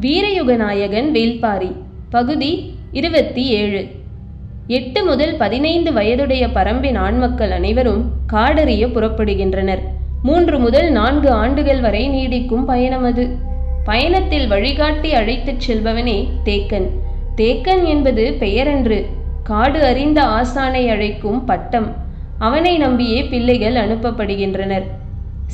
வீரயுகநாயகன் வேல்பாரி பகுதி இருபத்தி ஏழு. எட்டு முதல் பதினைந்து வயதுடைய பரம்பின் ஆண்மக்கள் அனைவரும் காடறிய புறப்படுகின்றனர். மூன்று முதல் நான்கு ஆண்டுகள் வரை நீடிக்கும் பயணம் அது. பயணத்தில் வழிகாட்டி அழைத்துச் செல்பவனே தேக்கன். தேக்கன் என்பது பெயரன்று. காடு அறிந்த ஆசானை அழைக்கும் பட்டம். அவனை நம்பியே பிள்ளைகள் அனுப்பப்படுகின்றனர்.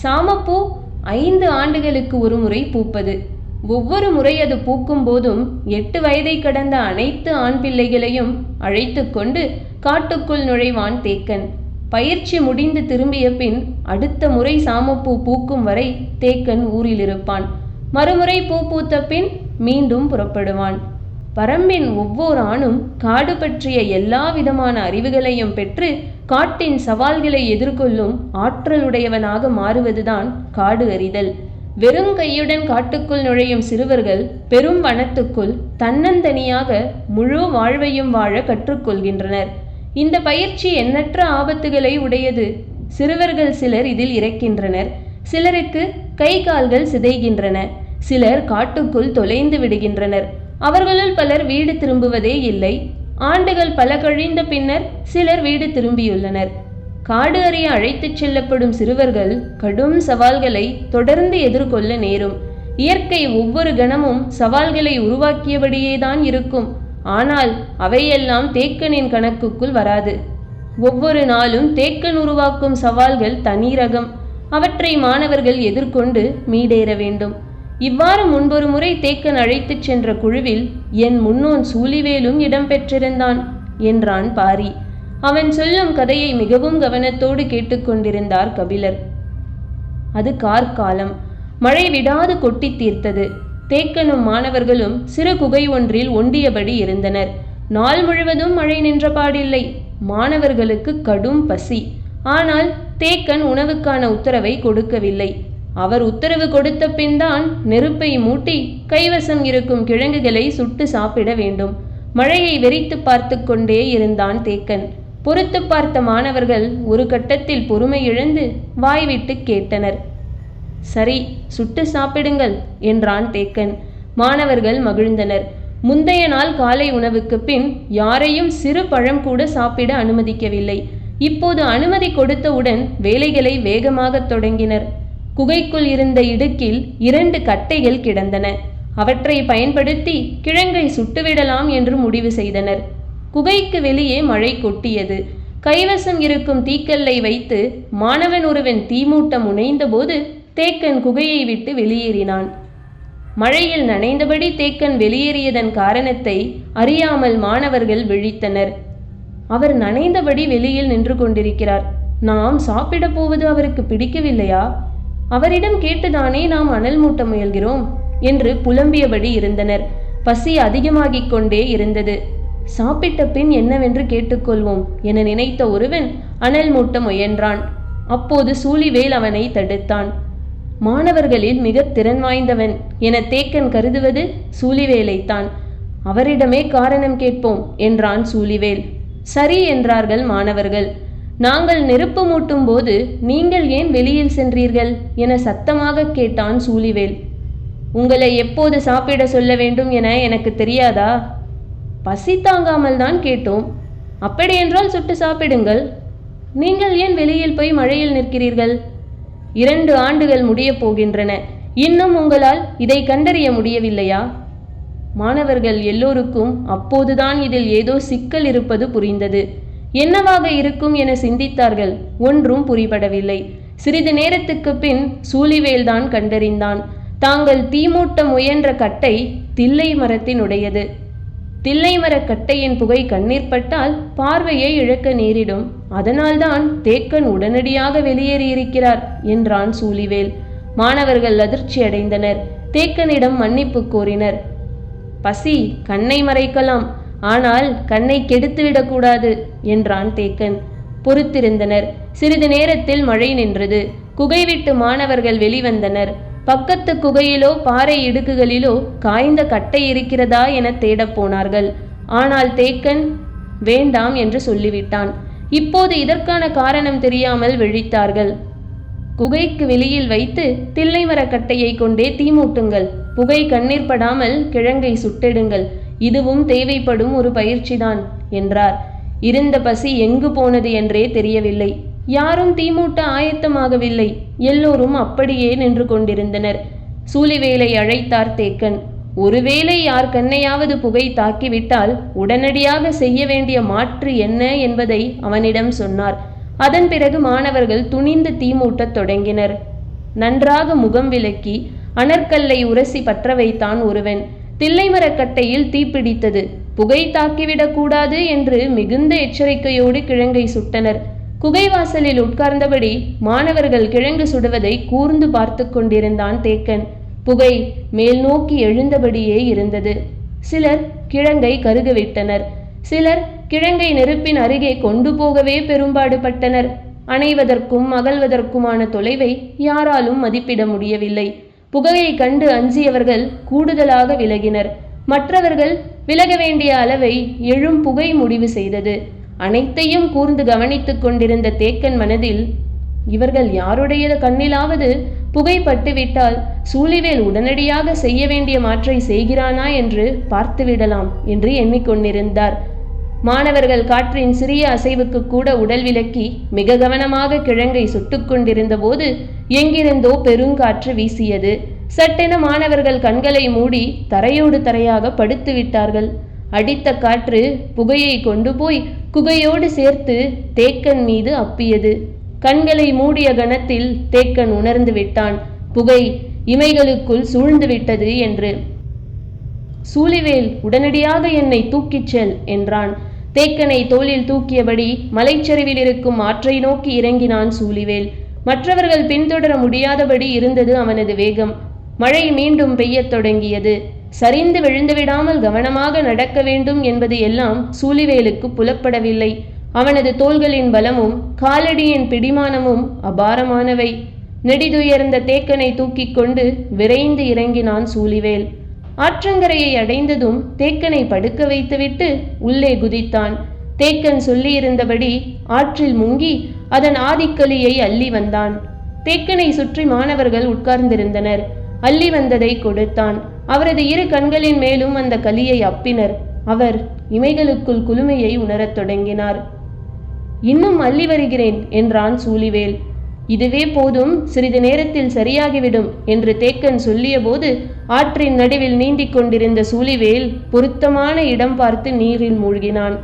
சாமப்பூ ஐந்து ஆண்டுகளுக்கு ஒரு முறை பூப்பது. ஒவ்வொரு முறை அது பூக்கும் போதும் எட்டு வயதை கடந்த அனைத்து ஆண் பிள்ளைகளையும் அழைத்து கொண்டு காட்டுக்குள் நுழைவான் தேக்கன். பயிற்சி முடிந்து திரும்பிய பின் அடுத்த முறை சாமப்பூ பூக்கும் வரை தேக்கன் ஊரில் இருப்பான் மறுமுறை பூ பூத்த பின் மீண்டும் புறப்படுவான். பரம்பின் ஒவ்வொரு ஆணும் காடு பற்றிய எல்லா விதமான அறிவுகளையும் பெற்று காட்டின் சவால்களை எதிர்கொள்ளும் ஆற்றலுடையவனாக மாறுவதுதான் காடு அறிதல். வெறும் கையுடன் காட்டுக்குள் நுழையும் சிறுவர்கள் பெரும் வனத்துக்குள் தன்னந்தனியாக முழு வாழ்வையும் வாழ கற்றுக்கொள்கின்றனர். இந்த பயிற்சி எண்ணற்ற ஆபத்துகளை உடையது. சிறுவர்கள் சிலர் இதில் இறக்கின்றனர். சிலருக்கு கை கால்கள் சிதைகின்றன. சிலர் காட்டுக்குள் தொலைந்து விடுகின்றனர். அவர்களுள் பலர் வீடு திரும்புவதே இல்லை. ஆண்டுகள் பல கழிந்த பின்னர் சிலர் வீடு திரும்பியுள்ளனர். காடு அறிய அழைத்துச் செல்லப்படும் சிறுவர்கள் கடும் சவால்களை தொடர்ந்து எதிர்கொள்ள நேரும். இயற்கை ஒவ்வொரு கணமும் சவால்களை உருவாக்கியபடியேதான் இருக்கும். ஆனால் அவையெல்லாம் தேக்கனின் கணக்குக்குள் வராது. ஒவ்வொரு நாளும் தேக்கன் உருவாக்கும் சவால்கள் தனி ரகம் அவற்றை மாணவர்கள் எதிர்கொண்டு மீடேற வேண்டும். இவ்வாறு முன்பொரு முறை தேக்கன் அழைத்துச் சென்ற குழுவில் என் முன்னோன் சூலிவேலும் இடம்பெற்றிருந்தான் என்றான் பாரி. அவன் சொல்லும் கதையை மிகவும் கவனத்தோடு கேட்டுக்கொண்டிருந்தார் கபிலர். அது கார்காலம். மழை விடாது கொட்டி தீர்த்தது. தேக்கனும் மாணவர்களும் சிறு குகை ஒன்றில் ஒண்டியபடி இருந்தனர். நாள் முழுவதும் மழை நின்றபாடில்லை மாணவர்களுக்கு கடும் பசி. ஆனால் தேக்கன் உணவுக்கான உத்தரவை கொடுக்கவில்லை. அவர் உத்தரவு கொடுத்த பின் தான் நெருப்பை மூட்டி கைவசம் இருக்கும் கிழங்குகளை சுட்டு சாப்பிட வேண்டும். மழையை வெறித்து பார்த்து கொண்டே இருந்தான் தேக்கன். பொறுத்து பார்த்த மாணவர்கள் ஒரு கட்டத்தில் பொறுமை இழந்து வாய்விட்டு கேட்டனர். சரி சுட்டு சாப்பிடுங்கள் என்றான் தேக்கன். மாணவர்கள் மகிழ்ந்தனர். முந்தைய நாள் காலை உணவுக்கு பின் யாரையும் சிறு பழம் கூட சாப்பிட அனுமதிக்கவில்லை. இப்போது அனுமதி கொடுத்தவுடன் வேலைகளை வேகமாகத் தொடங்கினர். குகைக்குள் இருந்த இடுக்கில் இரண்டு கட்டைகள் கிடந்தன. அவற்றை பயன்படுத்தி கிழங்கை சுட்டுவிடலாம் என்று முடிவு செய்தனர். குகைக்கு வெளியே மழை கொட்டியது. கைவசம் இருக்கும் தீக்கல்லை வைத்து மாணவன் ஒருவன் தீமூட்டம் முனைந்தபோது தேக்கன் குகையை விட்டு வெளியேறினான். மழையில் நனைந்தபடி தேக்கன் வெளியேறியதன் காரணத்தை அறியாமல் மாணவர்கள் விழித்தனர். அவர் நனைந்தபடி வெளியில் நின்று கொண்டிருக்கிறார். நாம் சாப்பிடப் போவது அவருக்கு பிடிக்கவில்லையா? அவரிடம் கேட்டுதானே நாம் அனல் மூட்ட முயல்கிறோம்? என்று புலம்பியபடி இருந்தனர். பசி அதிகமாகிக் கொண்டே இருந்தது. சாப்பிட்ட பின் என்னவென்று கேட்டுக்கொள்வோம் என நினைத்த ஒருவன் அனல் மூட்ட முயன்றான். அப்போது சூழிவேல் அவனை தடுத்தான். மாணவர்களில் மிக திறன் வாய்ந்தவன் என தேக்கன் கருதுவது சூழிவேலைத்தான் அவரிடமே காரணம் கேட்போம் என்றான் சூழிவேல் சரி என்றார்கள் மாணவர்கள். நாங்கள் நெருப்பு மூட்டும் போது நீங்கள் ஏன் வெளியில் சென்றீர்கள் என சத்தமாக கேட்டான் சூழிவேல் உங்களை எப்போது சாப்பிட சொல்ல வேண்டும் என எனக்கு தெரியாதா? பசி தாங்காமல் தான் கேட்டோம். அப்படியென்றால் சுட்டு சாப்பிடுங்கள். நீங்கள் ஏன் வெளியில் போய் மழையில் நிற்கிறீர்கள்? இரண்டு ஆண்டுகள் முடியப் போகின்றன. இன்னும் உங்களால் இதை கண்டறிய முடியவில்லையா? மாணவர்கள் எல்லோருக்கும் அப்போதுதான் இதில் ஏதோ சிக்கல் இருப்பது புரிந்தது. என்னவாக இருக்கும் என சிந்தித்தார்கள். ஒன்றும் புரிபடவில்லை. சிறிது நேரத்துக்கு பின் சூழிவேல்தான் கண்டறிந்தான். தாங்கள் தீமூட்ட முயன்ற கட்டை தில்லை மரத்தினுடையது. தில்லைமரக் கட்டையின் புகை கண்ணீர் பட்டால் பார்வையை இழக்க நேரிடும். அதனால்தான் தேக்கன் உடனடியாக வெளியேறியிருக்கிறார் என்றான் சூலிவேல். மாணவர்கள் அதிர்ச்சி அடைந்தனர். தேக்கனிடம் மன்னிப்பு கோரினர். பசி கண்ணை மறைக்கலாம். ஆனால் கண்ணை கெடுத்துவிடக்கூடாது என்றான் தேக்கன். பொறுத்திருந்தனர். சிறிது நேரத்தில் மழை நின்றது. குகை விட்டு மாணவர்கள் வெளிவந்தனர். பக்கத்து குகையிலோ பாறை இடுக்குகளிலோ காய்ந்த கட்டை இருக்கிறதா என தேடப் போனார்கள். ஆனால் தேக்கன் வேண்டாம் என்று சொல்லிவிட்டான். இப்போது இதற்கான காரணம் தெரியாமல் விழித்தார்கள். குகைக்கு வெளியில் வைத்து தில்லை மரக்கட்டையை கொண்டே தீமூட்டுங்கள் புகை கண்ணீர் படாமல் கிழங்கை சுட்டெடுங்கள். இதுவும் தேவைப்படும் ஒரு பயிற்சிதான் என்றார். இருந்த பசி எங்கு போனது என்றே தெரியவில்லை. யாரும் தீமூட்ட ஆயத்தமாகவில்லை. எல்லோரும் அப்படியே நின்று கொண்டிருந்தனர். சூலிவேலை அழைத்தார் தேக்கன். ஒருவேளை யார் கண்ணையாவது புகை தாக்கிவிட்டால் உடனடியாக செய்ய வேண்டிய மாற்று என்ன என்பதை அவனிடம் சொன்னார். அதன் பிறகு மாணவர்கள் துணிந்து தீமூட்டத் தொடங்கினர். நன்றாக முகம் விலக்கி அனற்கல்லை உரசி பற்ற வைத்தான் ஒருவன். தில்லைமரக்கட்டையில் தீப்பிடித்தது புகை தாக்கிவிடக்கூடாது என்று மிகுந்த எச்சரிக்கையோடு கிழங்கை சுட்டனர். குகைவாசலில் உட்கார்ந்தபடி மாணவர்கள் கிழங்கு சுடுவதை கூர்ந்து பார்த்து கொண்டிருந்தான் தேக்கன். புகை மேல் நோக்கி எழுந்தபடியே இருந்தது. சிலர் கிழங்கை கருகவிட்டனர். சிலர் கிழங்கை நெருப்பின் அருகே கொண்டு போகவே பெரும்பாடு பட்டனர் அணைவதற்கும் அகல்வதற்குமான தொலைவை யாராலும் மதிப்பிட முடியவில்லை. புகையை கண்டு அஞ்சியவர்கள் கூடுதலாக விலகினர். மற்றவர்கள் விலக வேண்டிய அளவை எழும் புகை முடிவு செய்தது. அனைத்தையும் கூர்ந்து கவனித்துக் கொண்டிருந்த தேக்கன் மனதில் இவர்கள் யாருடைய கண்ணிலாவது? புகைப்பட்டுவிட்டால் சூழிவேல் உடனடியாக செய்ய வேண்டிய மாற்றை செய்கிறானா என்று பார்த்துவிடலாம் என்று எண்ணிக்கொண்டிருந்தார். மாணவர்கள் காற்றின் சிறிய அசைவுக்கு கூட உடல் விலக்கி மிக கவனமாக கிழங்கை சுட்டுக்கொண்டிருந்த போது எங்கிருந்தோ பெருங்காற்று வீசியது. சட்டென மாணவர்கள் கண்களை மூடி தரையோடு தரையாக படுத்து விட்டார்கள். அடித்த காற்று புகையை கொண்டு போய் குகையோடு சேர்த்து தேக்கன் மீது அப்பியது. கண்களை மூடிய கணத்தில் தேக்கன் உணர்ந்து விட்டான். புகை இமைகளுக்குள் சூழ்ந்து விட்டது என்று. சூலிவேல் உடனடியாக என்னை தூக்கிச் செல் என்றான். தேக்கனை தோளில் தூக்கியபடி மலைச்சரிவில் இருக்கும் ஆற்றை நோக்கி இறங்கினான் சூலிவேல் மற்றவர்கள் பின்தொடர முடியாதபடி இருந்தது அவனது வேகம். மழை மீண்டும் பெய்யத் தொடங்கியது. சரிந்து விழுந்து விடாமல் கவனமாக நடக்க வேண்டும் என்பது எல்லாம் சூலிவேலுக்கு புலப்படவில்லை. அவனது தோள்களின் பலமும் காலடியின் பிடிமானமும் அபாரமானவை. நெடிதுயர்ந்த தேக்கனை தூக்கிக் கொண்டு விரைந்து இறங்கினான் சூலிவேல். ஆற்றங்கரையை அடைந்ததும் தேக்கனை படுக்க வைத்துவிட்டு உள்ளே குதித்தான். தேக்கன் சொல்லியிருந்தபடி ஆற்றில் முங்கி அதன் ஆதிக்கலியை அள்ளி வந்தான். தேக்கனை சுற்றி மாணவர்கள் உட்கார்ந்திருந்தனர். அள்ளி வந்ததை கொடுத்தான். அவரது இரு கண்களின் மேலும் அந்த கலியை அப்பினர். அவர் இமைகளுக்குள் குளுமையை உணரத் தொடங்கினார். இன்னும் அள்ளி வருகிறேன் என்றான் சூலிவேல். இதுவே போதும் சிறிது நேரத்தில் சரியாகிவிடும் என்று தேக்கன் சொல்லியபோது ஆற்றின் நடுவில் நீந்திக் கொண்டிருந்த சூலிவேல் பொருத்தமான இடம் பார்த்து நீரில் மூழ்கினான்.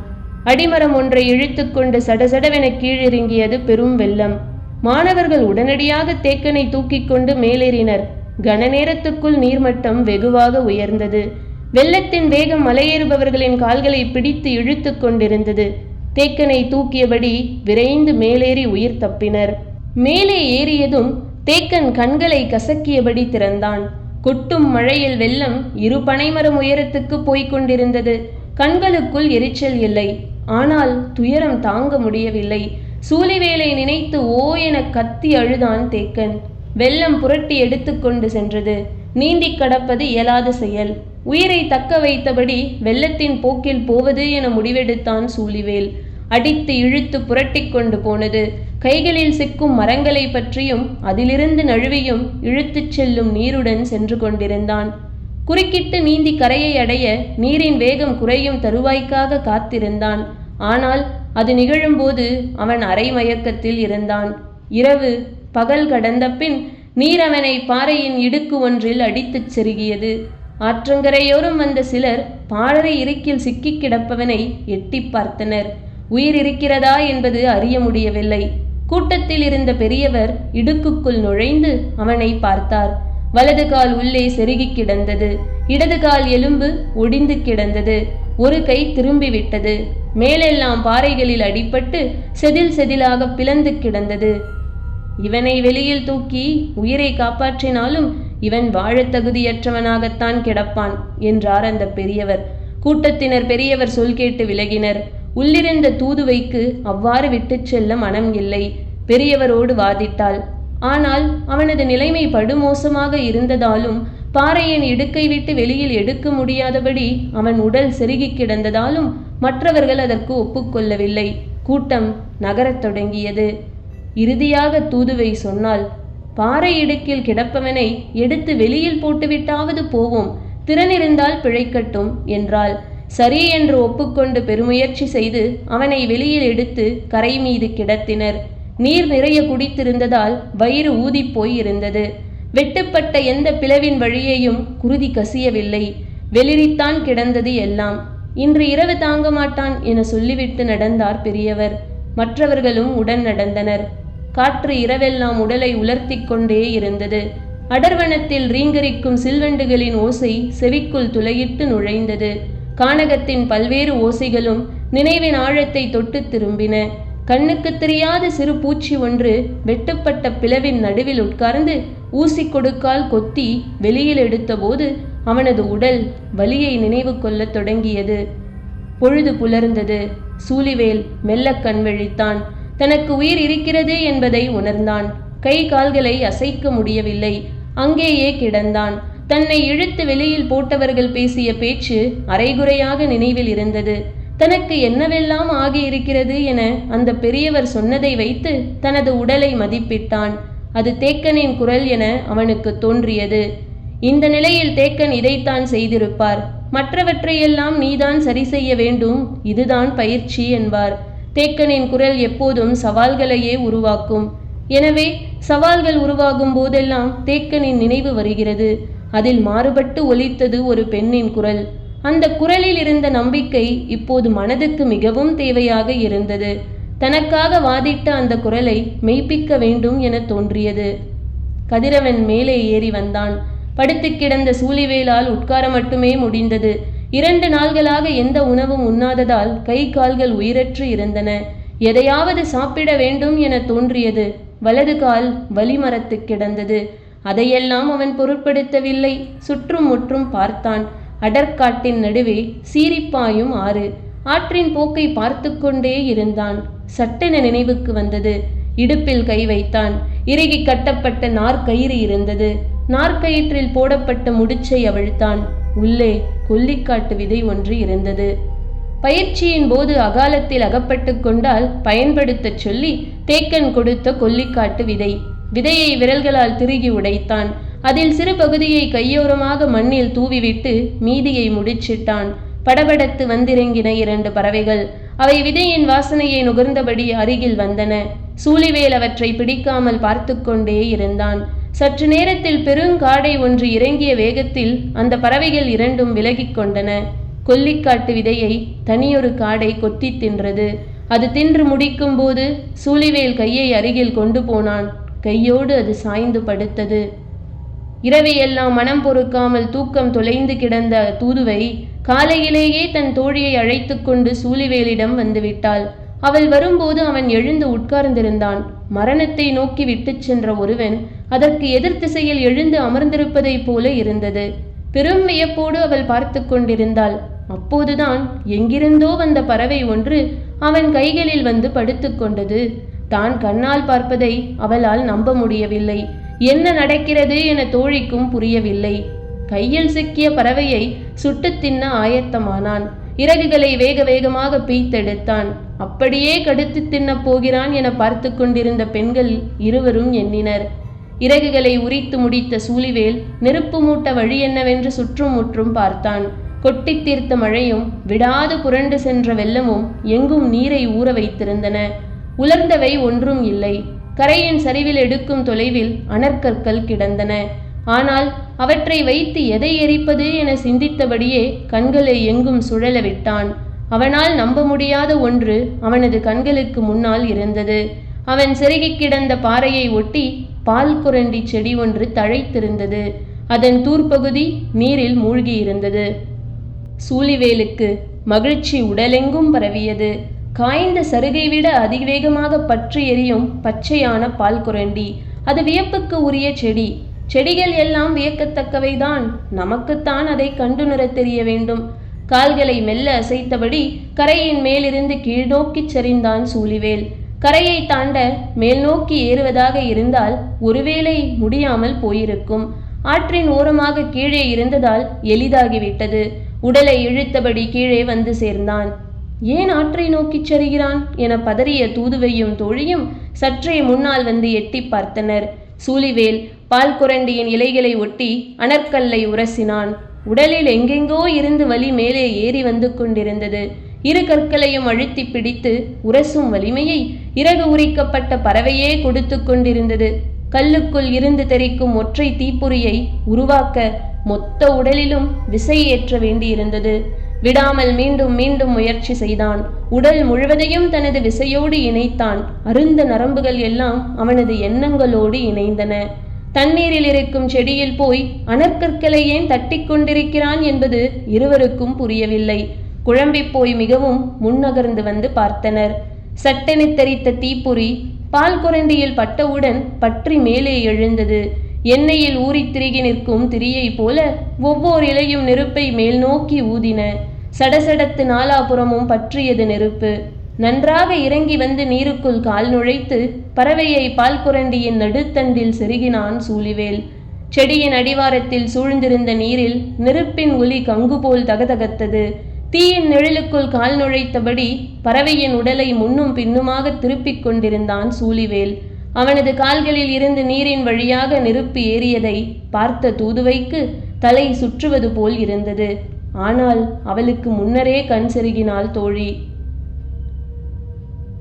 அடிமரம் ஒன்றை இழுத்துக்கொண்டு சடசடவென கீழிறங்கியது பெரும் வெள்ளம். மாணவர்கள் உடனடியாக தேக்கனை தூக்கிக் கொண்டு மேலேறினர். கனநேரத்துக்குள் நீர்மட்டம் வெகுவாக உயர்ந்தது. வெள்ளத்தின் வேகம் மலையேறுபவர்களின் கால்களை பிடித்து இழுத்து கொண்டிருந்தது. தேக்கனை தூக்கியபடி விரைந்து மேலேறி உயிர் தப்பினர். மேலே ஏறியதும் தேக்கன் கண்களை கசக்கியபடி திறந்தான். கொட்டும் மழையில் வெள்ளம் இரு பனைமரம் உயரத்துக்கு போய்க் கொண்டிருந்தது. கண்களுக்குள் எரிச்சல் இல்லை. ஆனால் துயரம் தாங்க முடியவில்லை. சூலிவேலை நினைத்து ஓ என கத்தி அழுதான் தேக்கன். வெள்ளம் புரட்டி எடுத்துக்கொண்டு சென்றது. நீந்தி கடப்பது இயலாத செயல். உயிரை தக்க வைத்தபடி வெள்ளத்தின் போக்கில் போவது என முடிவெடுத்தான் சூழிவேல். அடித்து இழுத்து புரட்டி கொண்டு போனது. கைகளில் சிக்கும் மரங்களை பற்றியும் அதிலிருந்து நழுவியும் இழுத்துச் செல்லும் நீருடன் சென்று கொண்டிருந்தான். குறுக்கிட்டு நீந்தி கரையை அடைய நீரின் வேகம் குறையும் தருவாய்க்காக காத்திருந்தான். ஆனால் அது நிகழும்போது அவன் அரை மயக்கத்தில் இருந்தான். இரவு பகல் கடந்த பின் நீர் அவனை பாறையின் இடுக்கு ஒன்றில் அடித்துச் செருகியது. ஆற்றங்கரையோரம் வந்த சிலர் பாறை இறுக்கில் சிக்கிக் கிடப்பவனை எட்டி பார்த்தனர். உயிர் இருக்கிறதா என்பது அறிய முடியவில்லை. கூட்டத்தில் இருந்த பெரியவர் இடுக்குக்குள் நுழைந்து அவனை பார்த்தார். வலது கால் உள்ளே செருகி கிடந்தது. இடது கால் எலும்பு ஒடிந்து கிடந்தது. ஒரு கை திரும்பிவிட்டது மேலெல்லாம் பாறைகளில் அடிபட்டு செதில் செதிலாக பிளந்து கிடந்தது. இவனை வெளியில் தூக்கி உயிரை காப்பாற்றினாலும் இவன் வாழத் தகுதியற்றவனாகத்தான் கிடப்பான் என்றார் அந்த பெரியவர். கூட்டத்தினர் பெரியவர் சொல் கேட்டு விலகினர். உள்ளிருந்த தூதுவைக்கு அவ்வாறு விட்டுச் செல்ல மனம் இல்லை. பெரியவரோடு வாதிட்டாள். ஆனால் அவனது நிலைமை படுமோசமாக இருந்ததாலும் பாறையின் இடுக்கை விட்டு வெளியில் எடுக்க முடியாதபடி அவன் உடல் செருகி கிடந்ததாலும் மற்றவர்கள் அதற்கு ஒப்புக்கொள்ளவில்லை கூட்டம் நகரத் தொடங்கியது. இறுதியாக தூதுவை சொன்னால் பாறை இடுக்கில் கிடப்பவனை எடுத்து வெளியில் போட்டுவிட்டாவது போவோம் திறனிருந்தால் பிழைக்கட்டும் என்றாள். சரி என்று ஒப்புக்கொண்டு பெருமுயற்சி செய்து அவனை வெளியில் எடுத்து கரை மீது கிடத்தினர். நீர் நிறைய குடித்திருந்ததால் வயிறு ஊதிப்போய் இருந்தது வெட்டுப்பட்ட எந்த பிளவின் வழியையும் குருதி கசியவில்லை. வெளிரித்தான் கிடந்தது எல்லாம். இன்று இரவு தாங்க மாட்டான் என சொல்லிவிட்டு நடந்தார் பெரியவர். மற்றவர்களும் உடன் நடந்தனர். காற்று இரவெல்லாம் உடலை உலர்த்தி கொண்டே இருந்தது. அடர்வனத்தில் ரீங்கரிக்கும் சில்வண்டுகளின் ஓசை செவிக்குள் துளையிட்டு நுழைந்தது. கானகத்தின் பல்வேறு ஓசைகளும் நினைவின் ஆழத்தை தொட்டு திரும்பின. கண்ணுக்கு தெரியாத சிறு பூச்சி ஒன்று வெட்டுப்பட்ட பிளவின் நடுவில் உட்கார்ந்து ஊசி கொடுக்கால் கொத்தி வெளியில் எடுத்தபோது அவனது உடல் வலியை நினைவு கொள்ளத் தொடங்கியது. பொழுது புலர்ந்தது. சூலிவேல் மெல்ல கண் விழித்தான். தனக்கு உயிர் இருக்கிறது என்பதை உணர்ந்தான். கை கால்களை அசைக்க முடியவில்லை. அங்கேயே கிடந்தான். தன்னை இழுத்து வெளியில் போட்டவர்கள் பேசிய பேச்சு அரைகுறையாக நினைவில் இருந்தது. தனக்கு என்னவெல்லாம் ஆகியிருக்கிறது என அந்த பெரியவர் சொன்னதை வைத்து தனது உடலை மதிப்பிட்டான். அது தேக்கனின் குரல் என அவனுக்கு தோன்றியது. இந்த நிலையில் தேக்கன் இதைத்தான் செய்திருப்பார். மற்றவற்றையெல்லாம் நீதான் சரி செய்ய வேண்டும். இதுதான் பயிற்சி என்பார். தேக்கனின் குரல் எப்போதும் சவால்களையே உருவாக்கும். எனவே சவால்கள் உருவாகும் போதெல்லாம் தேக்கனின் நினைவு வருகிறது. அதில் மாறுபட்டு ஒலித்தது ஒரு பெண்ணின் குரல். அந்த குரலில் இருந்த நம்பிக்கை இப்போது மனதுக்கு மிகவும் தேவையாக இருந்தது. தனக்காக வாதிட்ட அந்த குரலை மெய்ப்பிக்க வேண்டும் என தோன்றியது. கதிரவன் மேலே ஏறி வந்தான். படுத்து கிடந்த சூழிவேலால் உட்கார மட்டுமே முடிந்தது. இரண்டு நாள்களாக எந்த உணவும் உண்ணாததால் கை கால்கள் உயிரற்று இருந்தன. எதையாவது சாப்பிட வேண்டும் என தோன்றியது. வலது கால் வலிமரத்து கிடந்தது. அதையெல்லாம் அவன் பொருட்படுத்தவில்லை. சுற்றும் முற்றும் பார்த்தான். அடற்காட்டின் நடுவே சீரிப்பாயும் ஆறு. ஆற்றின் போக்கை பார்த்து கொண்டே இருந்தான். சட்டென நினைவுக்கு வந்தது. இடுப்பில் கை வைத்தான். இறுகி கட்டப்பட்ட நாற்கயிறு இருந்தது. நாற்கயிற்றில் போடப்பட்ட முடிச்சை அவிழ்த்தான். உள்ளே கொல்லிக்காட்டு விதை ஒன்று இருந்தது. பயிற்சியின் போது அகாலத்தில் அகப்பட்டு கொண்டால் பயன்படுத்தச் சொல்லி தேக்கன் கொடுத்த கொல்லிக்காட்டு விதை. விதையை விரல்களால் திருகி உடைத்தான். அதில் சிறு பகுதியை கையோரமாக மண்ணில் தூவிவிட்டு மீதியை முடிச்சிட்டான். படபடத்து வந்திறங்கின இரண்டு பறவைகள். அவை விதையின் வாசனையை நுகர்ந்தபடி அருகில் வந்தன. சூழிவேல் அவற்றை பிடிக்காமல் பார்த்து கொண்டே இருந்தான். சற்று நேரத்தில் பெருங்காடை ஒன்று இறங்கிய வேகத்தில் அந்த பறவைகள் இரண்டும் விலகிக் கொண்டன. கொல்லிக்காட்டு விதையை தனியொரு காடை கொத்தி தின்றது. அது தின்று முடிக்கும் போது சூழிவேல் கையை அருகில் கொண்டு போனான். கையோடு அது சாய்ந்து படுத்தது. இரவையெல்லாம் மனம் பொறுக்காமல் தூக்கம் தொலைந்து கிடந்த தூதுவை காலையிலேயே தன் தோழியை அழைத்து கொண்டு சூழிவேலிடம் வந்துவிட்டாள் அவள் வரும்போது அவன் எழுந்து உட்கார்ந்திருந்தான். மரணத்தை நோக்கி விட்டுச் சென்ற ஒருவன் அதற்கு எதிர் திசையில் எழுந்து அமர்ந்திருப்பதைப் போல இருந்தது. பெரும் வியப்போடு அவள் பார்த்து கொண்டிருந்தாள். அப்போதுதான் எங்கிருந்தோ வந்த பறவை ஒன்று அவன் கைகளில் வந்து படுத்துக்கொண்டது தான் கண்ணால் பார்ப்பதை அவளால் நம்ப முடியவில்லை. என்ன நடக்கிறது என தோழிக்கும் புரியவில்லை. கையில் சிக்கிய பறவையை சுட்டு தின்ன ஆயத்தமானான். இறகுகளை வேக வேகமாக பீய்த்தெடுத்தான். அப்படியே கடுத்து தின்னப் போகிறான் என பார்த்து கொண்டிருந்த பெண்கள் இருவரும் எண்ணினர். இறகுகளை உரித்து முடித்த சூழிவேல் நெருப்பு மூட்ட வழி என்னவென்று சுற்றும் முற்றும் பார்த்தான். கொட்டித் தீர்த்த மழையும் விடாது புரண்டு சென்ற வெள்ளமும் எங்கும் நீரை ஊற வைத்திருந்தன. உலர்ந்தவை ஒன்றும் இல்லை. கரையின் சரிவில் எடுக்கும் தொலைவில் அனற்கற்கள் கிடந்தன. ஆனால் அவற்றை வைத்து எதை எரிப்பது என சிந்தித்தபடியே கண்களை எங்கும் சுழல விட்டான். அவனால் நம்ப முடியாத ஒன்று அவனது கண்களுக்கு முன்னால் இருந்தது. அவன் செருகி கிடந்த பாறையை ஒட்டி பால் குரண்டி செடி ஒன்று தழைத்திருந்தது. அதன் தூர்ப்பகுதி நீரில் மூழ்கியிருந்தது. சூழிவேலுக்கு மகிழ்ச்சி உடலெங்கும் பரவியது. காய்ந்த சருகை விட அதிவேகமாக பற்றி எரியும் பச்சையான பால் குரண்டி அது வியப்புக்கு உரிய செடி செடிகள் எல்லாம் வியக்கத்தக்கவைதான். நமக்குத்தான் அதை கண்டுணரத் தெரிய வேண்டும். கால்களை மெல்ல அசைத்தபடி கரையின் மேலிருந்து கீழ்நோக்கிச் சரிந்தான் சூழிவேல் கரையை தாண்ட மேல் நோக்கி ஏறுவதாக இருந்தால் ஒருவேளை முடியாமல் போயிருக்கும். ஆற்றின் ஓரமாக கீழே இருந்ததால் எளிதாகிவிட்டது. உடலை இழுத்தபடி கீழே வந்து சேர்ந்தான். ஏன் ஆற்றை நோக்கிச் சரிகிறான்? என பதறிய தூதுவையும் தோழியும் சற்றே முன்னால் வந்து எட்டி பார்த்தனர். சூலிவேல் பால் குரண்டியின் இலைகளை ஒட்டி அனற்கல்லை உரசினான். உடலில் எங்கெங்கோ இருந்து வலி மேலே ஏறி வந்து கொண்டிருந்தது. இரு கற்களையும் அழுத்தி பிடித்து உரசும் வலிமையை இறகு உரிக்கப்பட்ட பறவையே கொடுத்து கொண்டிருந்தது. கல்லுக்குள் இருந்து தெரிக்கும் ஒற்றை தீப்பொறியை உருவாக்க மொத்த உடலிலும் விசை ஏற்ற வேண்டியிருந்தது. விடாமல் மீண்டும் மீண்டும் முயற்சி செய்தான். உடல் முழுவதையும் தனது விசையோடு இணைத்தான். அருந்த நரம்புகள் எல்லாம் அவனது எண்ணங்களோடு இணைந்தன. தண்ணீரில் இருக்கும் செடியில் போய் அணற்கற்களை ஏன் தட்டி கொண்டிருக்கிறான் என்பது இருவருக்கும் புரியவில்லை. குழம்பிப் போய் மிகவும் முன்னகர்ந்து வந்து பார்த்தனர். சட்டென தெரித்த தீப்பொறி பால் குரண்டியில் பட்டவுடன் பற்றி மேலே எழுந்தது. எண்ணெயில் ஊறித் திரிகி நிற்கும் திரியை போல ஒவ்வொரு இலையும் நெருப்பை மேல் நோக்கி ஊதின. சடசடத்து நாலாபுறமும் பற்றியது நெருப்பு. நன்றாக இறங்கி வந்து நீருக்குள் கால் நுழைத்து பறவையை பால் குரண்டியின் நடுத்தண்டில் செருகினான் சூழிவேல் செடியின் அடிவாரத்தில் சூழ்ந்திருந்த நீரில் நெருப்பின் ஒலி கங்கு போல் தகதகத்தது. தீயின் நிழலுக்குள் கால் நுழைத்தபடி பறவையின் உடலை முன்னும் பின்னுமாக திருப்பிக் கொண்டிருந்தான் சூழிவேல் அவனது கால்களில் இருந்து நீரின் வழியாக நெருப்பு ஏறியதை பார்த்த தூதுவைக்கு தலை சுற்றுவது போல் இருந்தது. ஆனால் அவளுக்கு முன்னரே கண் செருகினாள் தோழி.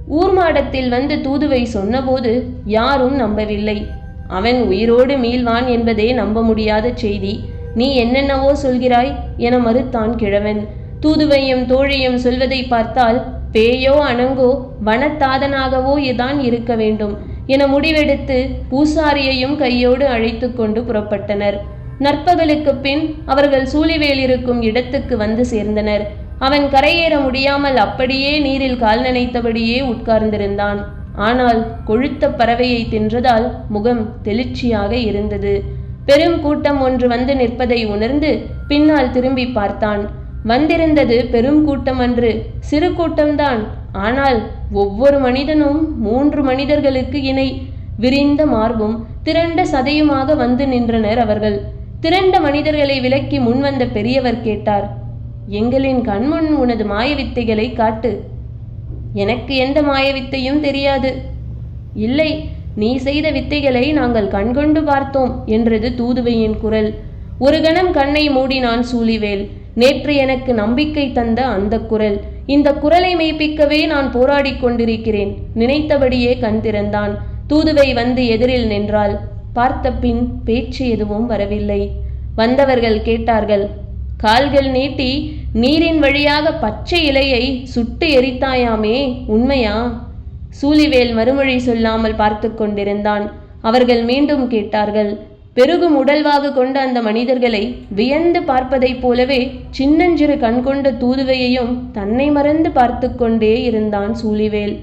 ஊர் மாடத்தில் வந்து தூதுவை சொன்னபோது யாரும் நம்பவில்லை. அவன் உயிரோடு மீள்வான் என்பதே நம்ப முடியாத செய்தி. நீ என்னென்னவோ சொல்கிறாய் என மறுத்தான் கிழவன். தூதுவையும் தோழியும் சொல்வதை பார்த்தால் பேயோ அணங்கோ வனத்தாதனாகவோ இதான் இருக்க வேண்டும் என முடிவெடுத்து பூசாரியையும் கையோடு அழைத்து கொண்டு புறப்பட்டனர். நற்பகலுக்கு பின் அவர்கள் சூழிவேல் இருக்கும் இடத்துக்கு வந்து சேர்ந்தனர். அவன் கரையேற முடியாமல் அப்படியே நீரில் கால் நினைத்தபடியே உட்கார்ந்திருந்தான். ஆனால் கொழுத்த பறவையை தின்றதால் முகம் தெளிர்ச்சியாக இருந்தது. பெரும் கூட்டம் ஒன்று வந்து நிற்பதை உணர்ந்து பின்னால் திரும்பி பார்த்தான். வந்திருந்தது பெரும் கூட்டம் அன்று. சிறு கூட்டம்தான். ஆனால் ஒவ்வொரு மனிதனும் மூன்று மனிதர்களுக்கு இணை. விரிந்த மார்பும் திரண்ட சதையுமாக வந்து நின்றனர் அவர்கள். திரண்ட மனிதர்களை விலக்கி முன்வந்த பெரியவர் கேட்டார் எங்களின் கண்முன் உனது மாயவித்தைகளை காட்டு. எனக்கு எந்த மாயவித்தையும் தெரியாது. இல்லை நீ செய்த வித்தைகளை நாங்கள் கண்கொண்டு பார்த்தோம் என்றது தூதுவையின் குரல். ஒரு கணம் கண்ணை மூடினான் சூழிவேல். நேற்று எனக்கு நம்பிக்கை தந்த அந்த குரல். இந்த குரலை மெய்ப்பிக்கவே நான் போராடிக் கொண்டிருக்கிறேன் நினைத்தபடியே கண் திறந்தான். தூதுவை வந்து எதிரில் நின்றாள். பார்த்த பின் பேச்சு எதுவும் வரவில்லை. வந்தவர்கள் கேட்டார்கள் கால்கள் நீட்டி நீரின் வழியாக பச்சை இலையை சுட்டு எரித்தாயாமே உண்மையா? சூலிவேல் மறுமொழி சொல்லாமல் பார்த்து கொண்டிருந்தான். அவர்கள் மீண்டும் கேட்டார்கள் பெருகும் உடல்வாகு கொண்ட அந்த மனிதர்களை வியந்து பார்ப்பதைப் போலவே சின்னஞ்சிறு கண் கொண்ட தூதுவையையும் தன்னை மறந்து பார்த்து கொண்டே இருந்தான் சூலிவேல்.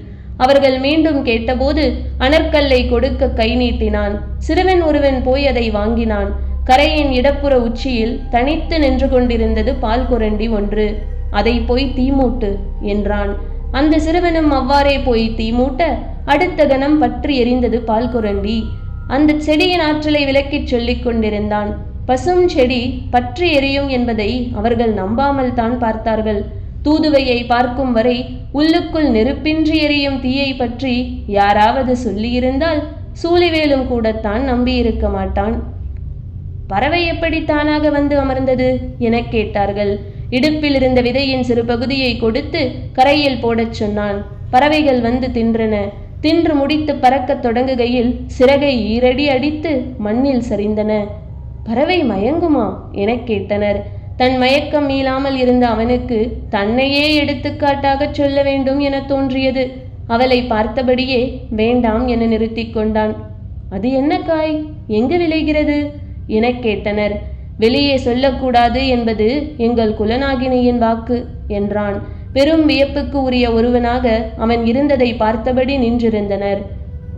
அவர்கள் மீண்டும் கேட்டபோது அனற்கல்லை கொடுக்க கை நீட்டினான். சிறுவன் ஒருவன் போய் அதை வாங்கினான். கரையின் இடப்புற உச்சியில் தனித்து நின்று கொண்டிருந்தது பால் குரண்டி ஒன்று. அதை போய் தீமூட்டு என்றான். அந்த சிறுவனும் அவ்வாறே போய் தீமூட்ட அடுத்த கணம் பற்றி எரிந்தது பால் குரண்டி. அந்த செடியின் ஆற்றலை விலக்கிச் சொல்லிக் கொண்டிருந்தான். பசும் செடி பற்றி எரியும் என்பதை அவர்கள் நம்பாமல் தான் பார்த்தார்கள். தூதுவையை பார்க்கும் வரை உள்ளுக்குள் நெருப்பின்றி எரியும் தீயை பற்றி யாராவது சொல்லியிருந்தால் சூழிவேலும் கூடத்தான் நம்பியிருக்க மாட்டான். பறவை எப்படி தானாக வந்து அமர்ந்தது எனக் கேட்டார்கள். இடுப்பில் இருந்த விதையின் சிறு பகுதியை கொடுத்து கரையில் போடச் சொன்னான். பறவைகள் வந்து தின்றன. தின்று முடித்து பறக்கத் தொடங்குகையில் சிறகை ஈரடி அடித்து மண்ணில் சரிந்தன. பறவை மயங்குமா? எனக் கேட்டனர். தன் மயக்கம் மீளாமல் இருந்த அவனுக்கு தன்னையே எடுத்துக்காட்டாகச் சொல்ல வேண்டும் என தோன்றியது. அவளை பார்த்தபடியே வேண்டாம் என நிறுத்தி கொண்டான். அது என்ன காய்? எங்கு விளைகிறது? எனக் கேட்டனர். வெளியே சொல்லக்கூடாது என்பது எங்கள் குலநாகினியின் வாக்கு என்றான். பெரும் வியப்புக்கு உரிய ஒருவனாக அவன் இருந்ததை பார்த்தபடி நின்றிருந்தனர்.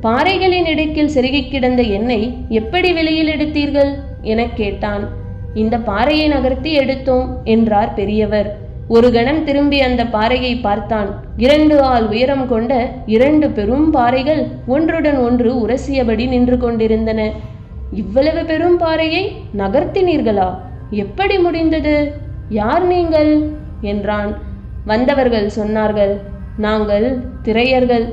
பாறைகளின் இடுக்கில் செருகிக் கிடந்த எண்ணெய் எப்படி வெளியில் எடுத்தீர்கள்? எனக் கேட்டான். இந்த பாறையை நகர்த்தி எடுத்தோம் என்றார் பெரியவர். ஒரு கணம் திரும்பி அந்த பாறையை பார்த்தான். இரண்டு ஆள் உயரம் கொண்ட இரண்டு பெரும் பாறைகள் ஒன்றுடன் ஒன்று உரசியபடி நின்று கொண்டிருந்தன. இவ்வளவு பெரும் பாறையை நகர்த்தினீர்களா? எப்படி முடிந்தது? யார் நீங்கள்? என்றான். வந்தவர்கள் சொன்னார்கள் நாங்கள் திரையர்கள்.